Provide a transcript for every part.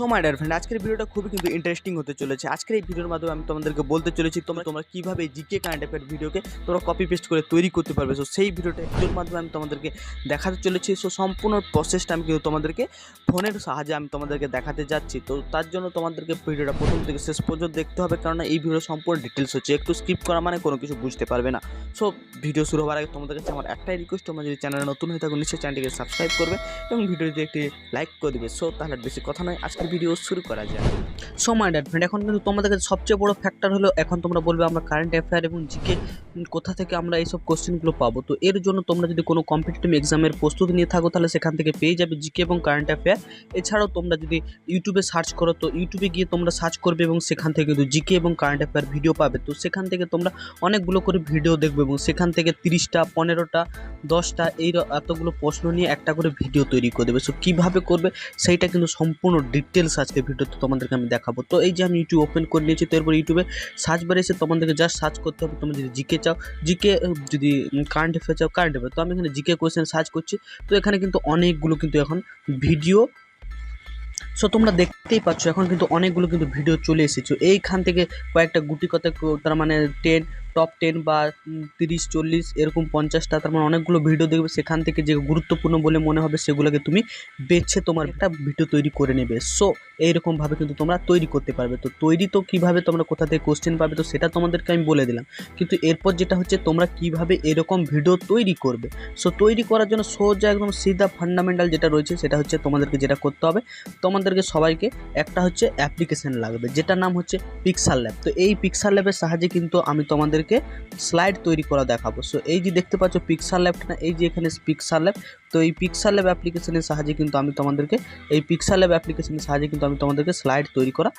So my dear friend আজকের ভিডিওটা খুবই কিন্তু ইন্টারেস্টিং হতে চলেছে। আজকের এই ভিডিওর মাধ্যমে আমি তোমাদেরকে বলতে চলেছি, তোমরা তোমরা কীভাবে জিকে কারেন্ট অ্যাফেয়ার ভিডিওকে তোমরা কপি পেস্ট করে তৈরি করতে পারবে। সো সেই ভিডিওটা ভিডিওর মাধ্যমে আমি তোমাদেরকে দেখাতে চলেছি। সো সম্পূর্ণ প্রসেসটা আমি কিন্তু তোমাদেরকে ফোনের সাহায্যে আমি তোমাদেরকে দেখাতে যাচ্ছি। তো তার জন্য তোমাদেরকে ভিডিওটা প্রথম থেকে শেষ পর্যন্ত দেখতে হবে কারণ এই ভিডিও সম্পূর্ণ ডিটেলস হচ্ছে। একটু স্কিপ করা মানে কোনো কিছু বুঝতে পারবে না। সো ভিডিও শুরু হওয়ার আগে তোমাদের কাছে আমার একটাই রিকোয়েস্ট তোমরা যদি চ্যানেলে নতুন হয়ে থাকো, নিশ্চয়ই চ্যানেলটিকে সাবস্ক্রাইব করবে এবং ভিডিওটি একটি লাইক করে দেবে। সো তাহলে বেশি কথা নয়। আজকের ভিডিও শুরু করা যায়। সো মাই ড্যাড ফ্রেন্ড এখন কিন্তু তোমাদের কাছে সবচেয়ে বড় ফ্যাক্টর হলো, এখন তোমরা বলবে আমরা কারেন্ট অ্যাফেয়ার এবং জিকে কোথা থেকে আমরা এইসব কোশ্চেনগুলো পাবো? তো এর জন্য তোমরা যদি কোনো কম্পিটিটিভ এক্সামের প্রস্তুতি নিয়ে থাকো, তাহলে সেখান থেকে পেয়ে যাবে জিকে এবং কারেন্ট অ্যাফেয়ার এছাড়াও তোমরা যদি ইউটিউবে সার্চ করো, তো ইউটিউবে গিয়ে তোমরা সার্চ করবে এবং সেখান থেকে কিন্তু জিকে এবং কারেন্ট অ্যাফেয়ার ভিডিও পাবে। তো সেখান থেকে তোমরা অনেকগুলো করে ভিডিও দেখবে এবং সেখান থেকে তিরিশটা, পনেরোটা, দশটা এই এতগুলো প্রশ্ন নিয়ে একটা করে ভিডিও তৈরি করে দেবে। সো কীভাবে করবে সেইটা কিন্তু সম্পূর্ণ ডিটেলস আজকে ভিডিওতে তোমাদেরকে আমি দেখাবো। তো এই যে আমি ইউটিউব ওপেন করে নিয়েছি, তো এরপর ইউটিউবে সার্চ বারে এসে তোমাদেরকে জাস্ট সার্চ করতে হবে। তোমরা যদি জিকে চাও জিকে যদি কারেন্ট অ্যাফেয়ার চাও কারেন্ট অ্যাফেয়ার তো আমি এখানে জিকে কোয়েশ্চেন সার্চ করছি। তো এখানে কিন্তু অনেকগুলো কিন্তু এখন ভিডিও সো তোমরা দেখতেই পাচ্ছ, এখন কিন্তু অনেকগুলো কিন্তু ভিডিও চলে এসেছ। এইখান থেকে কয়েকটা গুটি কথা তার মানে টেন টপ টেন বা তিরিশ, চল্লিশ, এরকম পঞ্চাশটা, তার মানে অনেকগুলো ভিডিও দেখবে, সেখান থেকে যে গুরুত্বপূর্ণ বলে মনে হবে, সেগুলোকে তুমি বেছে তোমার একটা ভিডিও তৈরি করে নেবে। সো এইরকমভাবে কিন্তু তোমরা তৈরি করতে পারবে। তো তৈরি তো কীভাবে তোমরা কোথা থেকে কোশ্চেন পাবে, তো সেটা তোমাদেরকে আমি বলে দিলাম। কিন্তু এরপর যেটা হচ্ছে, তোমরা কীভাবে এরকম ভিডিও তৈরি করবে? সো তৈরি করার জন্য সোজা একদম সিধা ফান্ডামেন্টাল যেটা রয়েছে, সেটা হচ্ছে তোমাদেরকে যেটা করতে হবে। তোমাদেরকে সবাইকে একটা হচ্ছে অ্যাপ্লিকেশন লাগবে, যেটার নাম হচ্ছে পিক্সাল ল্যাব তো এই পিক্সাল ল্যাবের সাহায্যে কিন্তু আমি তোমাদেরকে স্লাইড তৈরি করা দেখাবো। সো এই যে দেখতে পাচ্ছ পিক্সার ল্যাবটা এই যে এখানে পিক্সার ল্যাব তো এই পিক্সাল ল্যাব অ্যাপ্লিকেশনের সাহায্যে কিন্তু আমি তোমাদেরকে, এই পিক্সাল ল্যাব অ্যাপ্লিকেশনের সাহায্যে কিন্তু আমি তোমাদেরকে স্লাইড তৈরি করা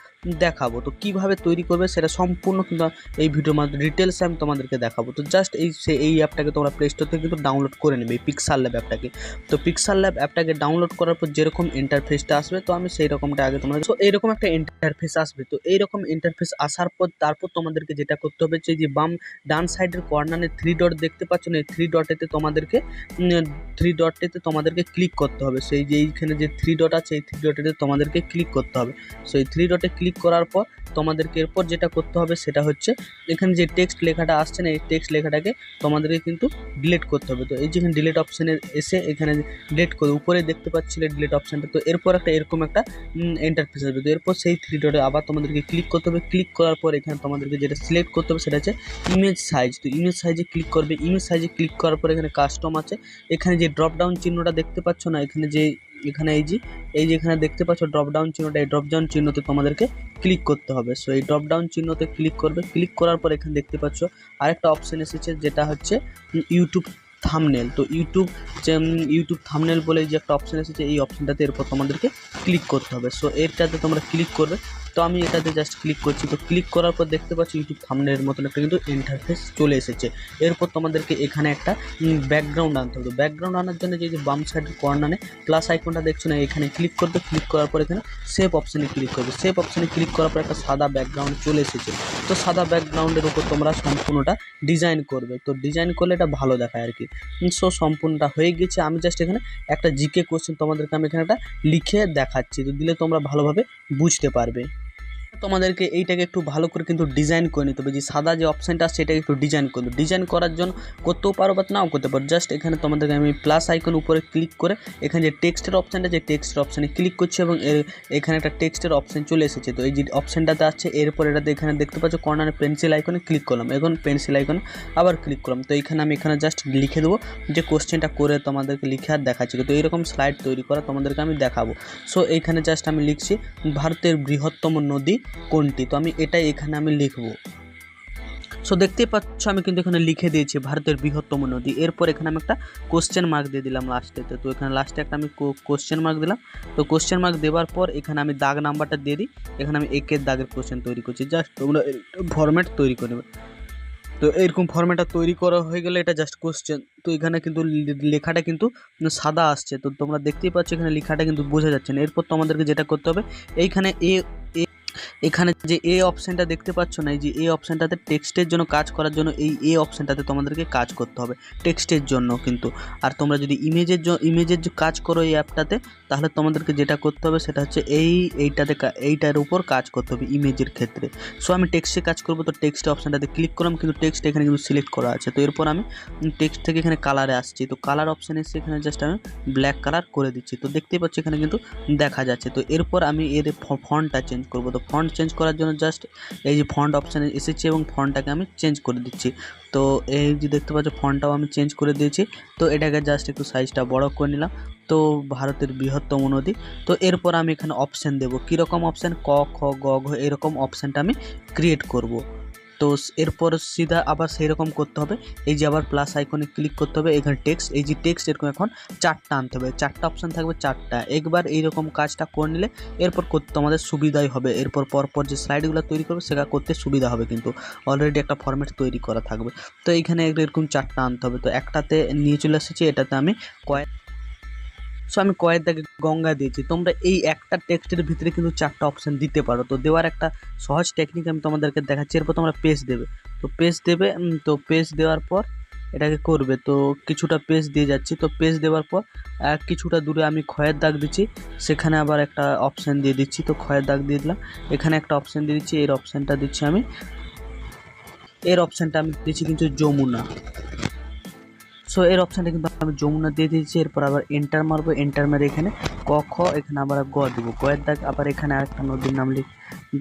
দেখাবো। তো কীভাবে তৈরি করবে সেটা সম্পূর্ণ কিন্তু এই ভিডিওর মাধ্যমে ডিটেলসে আমি তোমাদেরকে দেখাবো। তো জাস্ট এই সে, এই অ্যাপটাকে তোমরা প্লে স্টোর থেকে কিন্তু ডাউনলোড করে নেবে, এই পিক্সাল ল্যাব অ্যাপটাকে তো পিক্সাল ল্যাব অ্যাপটাকে ডাউনলোড করার পর যেরকম ইন্টারফেসটা আসবে, তো আমি সেই রকমটা আগে তোমাদের, তো এইরকম একটা ইন্টারফেস আসবে। তো এইরকম ইন্টারফেস আসার পর তারপর তোমাদেরকে যেটা করতে হবে, যে বাম ডান সাইডের কর্নারে থ্রি ডট দেখতে পাচ্ছ না, এই থ্রি ডটেতে তোমাদেরকে থ্রি ডটেতে তোমাদেরকে ক্লিক করতে হবে। সেই যে এইখানে যে থ্রি ডট আছে, এই থ্রি ডটেতে তোমাদেরকে ক্লিক করতে হবে। সো এই থ্রি ডটে ক্লিক করার পর তোমাদেরকে এরপর যেটা করতে হবে সেটা হচ্ছে, এখানে যে টেক্সট লেখাটা আসছে না, এই টেক্সট লেখাটাকে তোমাদেরকে কিন্তু ডিলিট করতে হবে। তো এই যেখানে ডিলিট অপশানে এসে এখানে ডিলিট করে উপরে দেখতে পাচ্ছিলে ডিলিট অপশানটা তো এরপর একটা এরকম একটা ইন্টারফেস আসবে। তো এরপর সেই থ্রি ডটে আবার তোমাদেরকে ক্লিক করতে হবে। ক্লিক করার পর এখানে তোমাদেরকে যেটা সিলেক্ট করতে হবে সেটা হচ্ছে ইমেজ সাইজ তো ইমেজ সাইজে ক্লিক করবে। ইমেজ সাইজে ক্লিক করার পর এখানে কাস্টম আছে। এখানে যে ড্রপ ডাউন চিহ্নটা দেখতে পাচ্ছ না? এখানে যে, এখানে এই যে এই যে এখানে দেখতে পাচ্ছ ড্রপ ডাউন চিহ্নটা, এই ড্রপ ডাউন চিহ্নতে তোমাদেরকে ক্লিক করতে হবে। সো এই ড্রপ ডাউন চিহ্নতে ক্লিক করবে ক্লিক করার পর এখানে দেখতে পাচ্ছ আরেকটা অপশন এসেছে যেটা হচ্ছে ইউটিউব থামনেল তো ইউটিউব ইউটিউব থামনেল বলে যে একটা অপশন এসেছে, এই অপশনটাতে এরপর তোমাদেরকে ক্লিক করতে হবে। সো এটাতে তোমরা ক্লিক করবে তো আমি এটাতে জাস্ট ক্লিক করছি। তো ক্লিক করার পর দেখতে পাচ্ছি ইউটিউব থামনেলের মতন একটা কিন্তু ইন্টারফেস চলে এসেছে। এরপর তোমাদেরকে এখানে একটা ব্যাকগ্রাউন্ড আনতে হবে। ব্যাকগ্রাউন্ড আনার জন্য যে বাম সাইডের কর্নারে প্লাস আইকনটা দেখছ না, এখানে ক্লিক করবে। ক্লিক করার পর এখানে সেভ অপশানে ক্লিক করবে। সেভ অপশানে ক্লিক করার পর একটা সাদা ব্যাকগ্রাউন্ড চলে এসেছে। তো সাদা ব্যাকগ্রাউন্ডের উপর তোমরা সম্পূর্ণটা ডিজাইন করবে। তো ডিজাইন করলে এটা ভালো দেখায় আর কি সো সম্পূর্ণটা হয়ে গেছে। আমি জাস্ট এখানে একটা জিকে কোশ্চেন তোমাদেরকে আমি এখানে একটা লিখে দেখাচ্ছি। তো দিলে তোমরা ভালোভাবে বুঝতে পারবে। তোমাদেরকে এইটাকে একটু ভালো করে কিন্তু ডিজাইন করে নিতে হবে। যে সাদা যে অপশানটা আছে, সেটাকে একটু ডিজাইন করবে ডিজাইন করার জন্য করতেও পারো বা নাও করতে পারো। জাস্ট এখানে তোমাদেরকে আমি প্লাস আইকন উপরে ক্লিক করে এখানে যে টেক্সটের অপশানটা যে টেক্সটের অপশানে ক্লিক করছি এবং এর এখানে একটা টেক্সটের অপশান চলে এসেছে। তো এই যে অপশানটাতে আছে, এরপর এটাতে এখানে দেখতে পাচ্ছ কর্নারে পেন্সিল আইকনে ক্লিক করলাম। এখন পেন্সিল আইকনে আবার ক্লিক করলাম। তো এখানে আমি এখানে জাস্ট লিখে দেবো যে কোশ্চেনটা করে তোমাদেরকে লিখে আর দেখাচ্ছি। তো এইরকম স্লাইড তৈরি করা তোমাদেরকে আমি দেখাবো। সো এইখানে জাস্ট আমি লিখছি, ভারতের বৃহত্তম নদী কোনটি? তো আমি এটাই এখানে আমি লিখব। সো দেখতেই পাচ্ছ আমি কিন্তু এখানে লিখে দিয়েছি ভারতের বৃহত্তম নদী। এরপর এখানে আমি একটা কোশ্চেন মার্ক দিয়ে দিলাম লাস্টেতে তো এখানে লাস্টে একটা আমি কোশ্চেন মার্ক দিলাম। তো কোশ্চেন মার্ক দেওয়ার পর এখানে আমি দাগ নাম্বারটা দিয়ে দিই। এখানে আমি একের দাগের কোশ্চেন তৈরি করছি। জাস্ট তোমরা ফরম্যাট তৈরি করে নেবে। তো এরকম ফরম্যাটটা তৈরি করা হয়ে গেলে এটা জাস্ট কোশ্চেন তো এখানে কিন্তু লেখাটা কিন্তু সাদা আসছে। তো তোমরা দেখতেই পাচ্ছ এখানে লেখাটা কিন্তু বোঝা যাচ্ছে না। এরপর তোমাদেরকে যেটা করতে হবে, এইখানে এ এখানে যে এ অপশানটা দেখতে পাচ্ছ না, এই যে এ অপশানটাতে টেক্সটের জন্য কাজ করার জন্য এই এ অপশানটাতে তোমাদেরকে কাজ করতে হবে টেক্সটের জন্য কিন্তু। আর তোমরা যদি ইমেজের ইমেজের কাজ করো এই অ্যাপটাতে তাহলে তোমাদেরকে যেটা করতে হবে সেটা হচ্ছে এই, এইটাতে এইটার উপর কাজ করতে হবে ইমেজের ক্ষেত্রে। সো আমি টেক্সটে কাজ করব, তো টেক্সট অপশানটাতে ক্লিক করলাম, কিন্তু টেক্সট এখানে কিন্তু সিলেক্ট করা আছে। তো এরপর আমি টেক্সট থেকে এখানে কালারে আসছি। তো কালার অপশান এসে এখানে জাস্ট আমি ব্ল্যাক কালার করে দিচ্ছি। তো দেখতেই পাচ্ছি এখানে কিন্তু দেখা যাচ্ছে। তো এরপর আমি এর ফন্টটা চেঞ্জ করব। তো ফন্ট চেঞ্জ করার জন্য জাস্ট এই যে ফন্ট অপশানে এসেছি এবং ফন্টটাকে আমি চেঞ্জ করে দিচ্ছি। তো এই যে দেখতে পাচ্ছ ফন্টটাও আমি চেঞ্জ করে দিয়েছি। তো এটাকে জাস্ট একটু সাইজটা বড় করে নিলাম। তো ভারতের বৃহত্তম নদী। তো এরপর আমি এখানে অপশান দেবো। কীরকম অপশান ক, খ, গ, ঘ, এরকম অপশানটা আমি ক্রিয়েট করব। তো এরপর সিধা আবার সেই রকম করতে হবে। এই যে আবার প্লাস আইকনে ক্লিক করতে হবে, এখানে টেক্সট এই যে টেক্সট এরকম এখন চারটা আনতে হবে। চারটা অপশান থাকবে চারটা। একবার এইরকম কাজটা করে নিলে এরপর করতে আমাদের সুবিধাই হবে। এরপর পরপর যে স্লাইডগুলো তৈরি করবে, সেটা করতে সুবিধা হবে কিন্তু। অলরেডি একটা ফরম্যাট তৈরি করা থাকবে। তো এইখানে এরকম চারটা আনতে হবে। তো একটাতে নিয়ে চলে এসেছি, এটাতে আমি কয়েক সো আমি কয়েক দাগে গঙ্গা দিয়েছি। তোমরা এই একটা টেক্সটের ভিতরে কিন্তু চারটা অপশান দিতে পারো। তো দেওয়ার একটা সহজ টেকনিক আমি তোমাদেরকে দেখাচ্ছি। এরপর তোমরা পেজ দেবে। তো পেজ দেবে তো পেজ দেওয়ার পর এটাকে করবে। তো কিছুটা পেজ দিয়ে যাচ্ছি। তো পেজ দেওয়ার পর কিছুটা দূরে আমি ক্ষয়ের দাগ দিচ্ছি। সেখানে আবার একটা অপশান দিয়ে দিচ্ছি। তো ক্ষয়ের দাগ দিয়ে দিলাম। এখানে একটা অপশান দিয়ে দিচ্ছি। এর অপশানটা দিচ্ছি আমি। এর অপশানটা আমি দিচ্ছি কিন্তু যমুনা। সো এর অপশানটা কিন্তু আমি যমুনা দিয়ে দিয়েছি, এরপর আবার এন্টার মারবো এন্টার মেরে এখানে ক, খ, এখানে আবার গ দেবো। গয়ের দাগ, আবার এখানে আরেকটা নদীর নাম লিখ,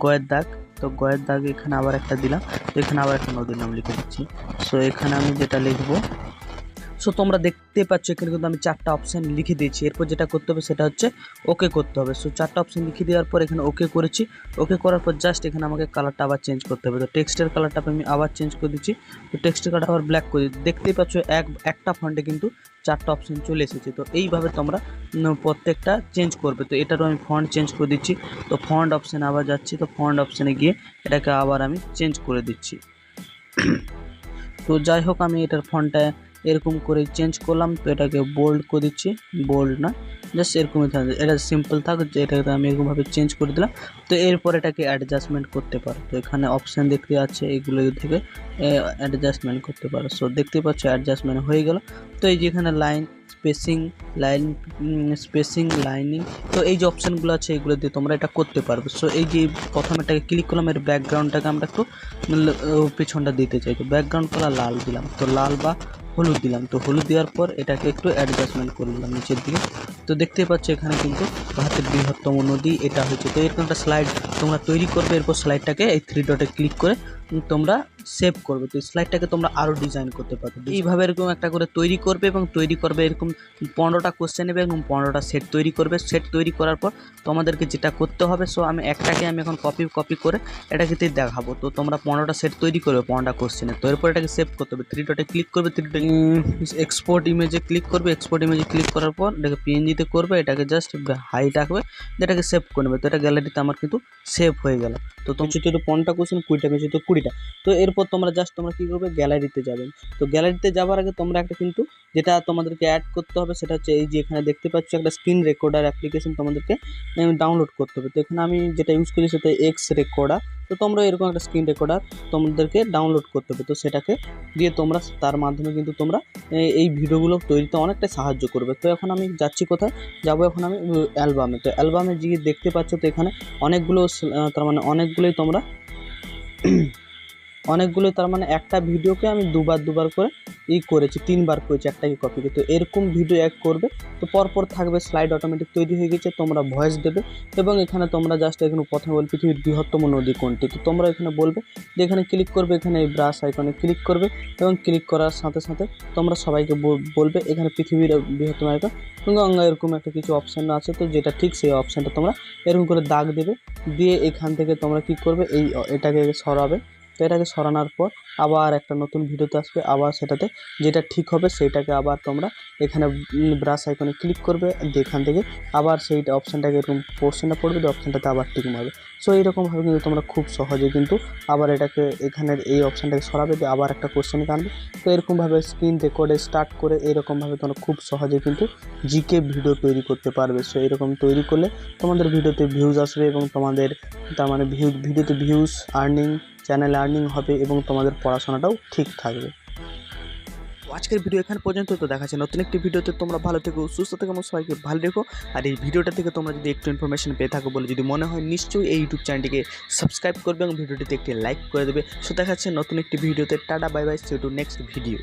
গয়ের দাগ। তো গয়ের দাগ এখানে আবার একটা দিলাম, এখানে আবার একটা নদীর নাম লিখে দিচ্ছি। সো এখানে আমি যেটা লিখব সো তোমরা দেখতে পাচ্ছ, এখানে কিন্তু আমি চারটা অপশান লিখে দিয়েছি। এরপর যেটা করতে হবে, সেটা হচ্ছে ওকে করতে হবে। সো চারটা অপশান লিখে দেওয়ার পর এখানে ওকে করেছি। ওকে করার পর জাস্ট এখানে আমাকে কালারটা আবার চেঞ্জ করতে হবে। তো টেক্সটের কালারটা আমি আবার চেঞ্জ করে দিচ্ছি। তো টেক্সটের কালারটা আবার ব্ল্যাক করে দিচ্ছি। দেখতেই পাচ্ছ, এক, একটা ফন্টে কিন্তু চারটা অপশান চলে এসেছে। তো এইভাবে তোমরা প্রত্যেকটা চেঞ্জ করবে। তো এটারও আমি ফন্ট চেঞ্জ করে দিচ্ছি। তো ফন্ট অপশানে আবার যাচ্ছি। তো ফন্ট অপশানে গিয়ে এটাকে আবার আমি চেঞ্জ করে দিচ্ছি। তো যাই হোক, আমি এটার ফন্টটা এরকম করে চেঞ্জ করলাম, তো এটাকে বোল্ড করে দিচ্ছি। বোল্ড না জাস্ট এরকমই থাকবে এটা সিম্পল থাক, যে এটাকে আমি এরকমভাবে চেঞ্জ করে দিলাম। তো এরপর এটাকে অ্যাডজাস্টমেন্ট করতে পারো। তো এখানে অপশান দেখতে আছে, এগুলো থেকে অ্যাডজাস্টমেন্ট করতে পারো। সো দেখতে পাচ্ছ অ্যাডজাস্টমেন্ট হয়ে গেল। তো এই যেখানে line spacing line spacing lining তো এই যে অপশানগুলো আছে, এগুলো দিয়ে তোমরা এটা করতে পারবে। সো এই যে প্রথমে এটাকে ক্লিক করলাম, এর ব্যাকগ্রাউন্ডটাকে আমরা একটু পেছনটা দিতে চাই। তো ব্যাকগ্রাউন্ড কালার লাল দিলাম। তো লাল বা হলুদ দিলাম। তো হলুদ দেওয়ার পর এটাকে একটু অ্যাডজাস্টমেন্ট করে দিলাম নিচের দিকে। তো দেখতেই পাচ্ছ, এখানে কিন্তু ভারতের বৃহত্তম নদী, এটা হচ্ছে, তো এরকম একটা স্লাইড তোমরা তৈরি করবে। এরপর স্লাইডটাকে এই থ্রি ডটে ক্লিক করে তোমরা সেভ করবে। তো স্লাইডটাকে তোমরা আরও ডিজাইন করতে পারবে এইভাবে এরকম একটা করে তৈরি করবে এবং তৈরি করবে এরকম পনেরোটা কোশ্চেন নেবে এবং পনেরোটা সেট তৈরি করবে। সেট তৈরি করার পর তোমাদেরকে যেটা করতে হবে সো আমি একটাকে আমি এখন কপি কপি করে এটাকে দেখাবো। তো তোমরা পনেরোটা সেট তৈরি করবে পনেরোটা কোশ্চেনের তো এরপর এটাকে সেভ করতে হবে। থ্রি ডটে ক্লিক করবে থ্রি ডটে এক্সপোর্ট ইমেজে ক্লিক করবে। এক্সপোর্ট ইমেজে ক্লিক করার পর এটাকে পিএনজিতে করবে। এটাকে জাস্ট হাই রাখবে এটাকে সেভ করে নেবে। তো এটা গ্যালারিতে আমার কিন্তু সেভ হয়ে গেল। তো তুমি যদি পনেরোটা কোশ্চেন কুড়িটা। পেয়েছে তো কুড়িটা তো এরপর তোমরা জাস্ট তোমরা কী করবে? গ্যালারিতে যাবেন তো গ্যালারিতে যাওয়ার আগে তোমরা একটা কিন্তু যেটা তোমাদেরকে অ্যাড করতে হবে সেটা হচ্ছে এই যে এখানে দেখতে পাচ্ছ একটা স্ক্রিন রেকর্ডার অ্যাপ্লিকেশন তোমাদেরকে ডাউনলোড করতে হবে। তো এখানে আমি যেটা ইউজ করি সেটা এক্স রেকর্ডার তো তোমরা এরকম একটা স্ক্রিন রেকর্ডার তোমাদেরকে ডাউনলোড করতে হবে। তো সেটাকে দিয়ে তোমরা, তার মাধ্যমে কিন্তু তোমরা এই ভিডিওগুলো তৈরিতে অনেকটা সাহায্য করবে। তো এখন আমি যাচ্ছি কোথায়? যাব এখন আমি অ্যালবামে তো অ্যালবামে গিয়ে দেখতে পাচ্ছ তো এখানে অনেকগুলো তার মানে অনেকগুলোই তোমরা অনেকগুলো তার মানে একটা ভিডিওকে আমি দুবার দুবার করে ই করেছি, তিনবার করেছি একটাকে কপি করে তো। এরকম ভিডিও এক করবে, তো পরপর থাকবে স্লাইড অটোমেটিক তৈরি হয়ে গেছে, তোমরা ভয়েস দেবে এবং এখানে তোমরা জাস্ট এখানে প্রথমে বল পৃথিবীর বৃহত্তম নদী কোনটি। তো তোমরা এখানে বলবে যে এখানে ক্লিক করবে, এখানে এই ব্রাশ আইকনে ক্লিক করবে এবং ক্লিক করার সাথে সাথে তোমরা সবাইকে বল- বলবে এখানে পৃথিবীর বৃহত্তম আইকন গঙ্গা এরকম একটা কিছু অপশান আছে, তো যেটা ঠিক সেই অপশানটা তোমরা এরকম করে দাগ দেবে, দিয়ে এখান থেকে তোমরা কি করবে, এই এটাকে সরাবে। তো এটাকে সরানোর পর আবার একটা নতুন ভিডিওতে আসবে, আবার সেটাতে যেটা ঠিক হবে সেইটাকে আবার তোমরা এখানে ব্রাশ আইকনে ক্লিক করবে এখান থেকে আবার সেই অপশানটাকে এরকম পোর্শনটা পড়বে অপশানটাতে আবার টিক মারবে। সো এইরকমভাবে কিন্তু তোমরা খুব সহজে কিন্তু আবার এটাকে এখানের এই অপশানটাকে সরাবে দিয়ে আবার একটা কোশ্চেনকে আনবে। তো এরকমভাবে স্ক্রিন রেকর্ডে স্টার্ট করে এরকমভাবে তোমরা খুব সহজে কিন্তু জিকে ভিডিও তৈরি করতে পারবে। সো এরকম তৈরি করলে তোমাদের ভিডিওতে ভিউজ আসবে এবং তোমাদের তার মানে ভিউ ভিডিওতে ভিউজ আর্নিং চ্যানেল আর্নিং হবে এবং তোমাদের পড়াশোনাটাও ঠিক থাকবে। আজকের ভিডিও এখানে পর্যন্ত তো দেখাচ্ছে। নতুন একটি ভিডিওতে তোমরা ভালো থেকো, সুস্থ থেকো এবং সবাইকে ভালো রেখো। আর এই ভিডিওটা থেকে তোমরা যদি একটু ইনফরমেশন পেয়ে থাকো বলে যদি মনে হয়, নিশ্চয়ই এই ইউটিউব চ্যানেলটিকে সাবস্ক্রাইব করবে এবং ভিডিওটিতে একটি লাইক করে দেবে। সো দেখাচ্ছে নতুন একটি ভিডিওতে। Tata bye bye see to next video